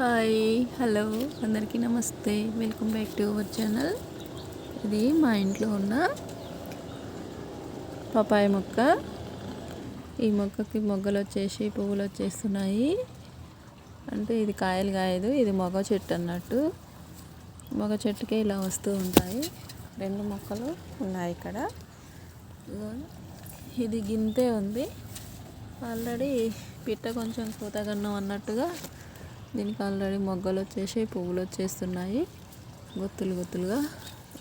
Hi hello అందరికీ నమస్తే. Welcome back to our channel. ఇది మా ఇంట్లో ఉన్న పపాయ మొక్క. ఈ మొక్కకి మొగ్గలు వచ్చేసి పువ్వులు వచ్చేస్తున్నాయి. అంటే ఇది కాయలు కాయదు ఇది మొగ చెట్టు అన్నట్టు. మొగ చెట్టుకే ఇలా వస్తూ ఉంటాయి. రెండు మొక్కలు ఉన్నాయి ఇక్కడ. ఇది గింతే ఉంది. ఆల్రెడీ పిట్ట కొంచెం కూతగన్నం అన్నట్టుగా దీనికి ఆల్రెడీ మొగ్గలు వచ్చేసి పువ్వులు వచ్చేస్తున్నాయి. గుత్తులు గుత్తులుగా.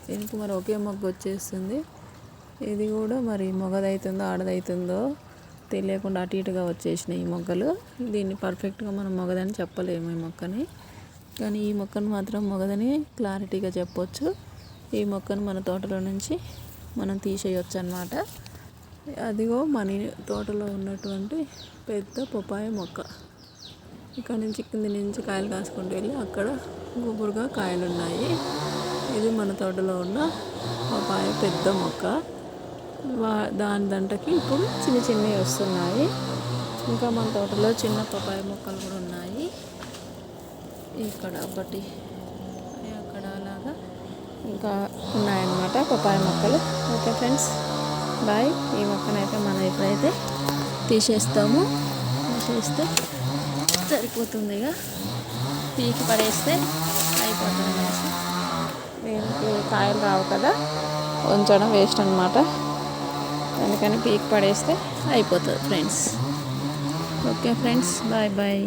దీనికి మరి ఒకే మొగ్గ వచ్చేస్తుంది. ఇది కూడా మరి మొగదైతుందో ఆడదైతుందో తెలియకుండా అటు ఇటుగా వచ్చేసినాయి ఈ మొగ్గలు. దీన్ని పర్ఫెక్ట్గా మనం మొగదని చెప్పలేము ఈ మొక్కని. కానీ ఈ మొక్కను మాత్రం మొగదని క్లారిటీగా చెప్పొచ్చు. ఈ మొక్కను మన తోటలో నుంచి మనం తీసేయొచ్చు అనమాట అదిగో మన తోటలో ఉన్నటువంటి పెద్ద పొపాయ మొక్క. ఇక్కడ నుంచి కింద నుంచి కాయలు కాసుకుంటూ వెళ్ళి అక్కడ గుబురుగా కాయలు ఉన్నాయి ఇది మన తోటలో ఉన్న పాపాయ పెద్ద మొక్క. వా దాని దంటకి ఇప్పుడు చిన్న చిన్నవి వస్తున్నాయి. ఇంకా మన తోటలో చిన్న పపాయ మొక్కలు కూడా ఉన్నాయి. ఇక్కడ ఒకటి అక్కడ అలాగా ఇంకా ఉన్నాయన్నమాట పపాయ మొక్కలు. Okay friends bye. ఈ మొక్కనైతే మనం ఇప్పుడైతే తీసేస్తాము. తీసేస్తే సరిపోతుంది ఇక పీకి పడేస్తే అయిపోతుంది అనేసి దీనికి కాయలు రావు కదా ఉంచడం వేస్ట్ అనమాట అందుకని పీకి పడేస్తే అయిపోతుంది friends. Okay friends bye bye.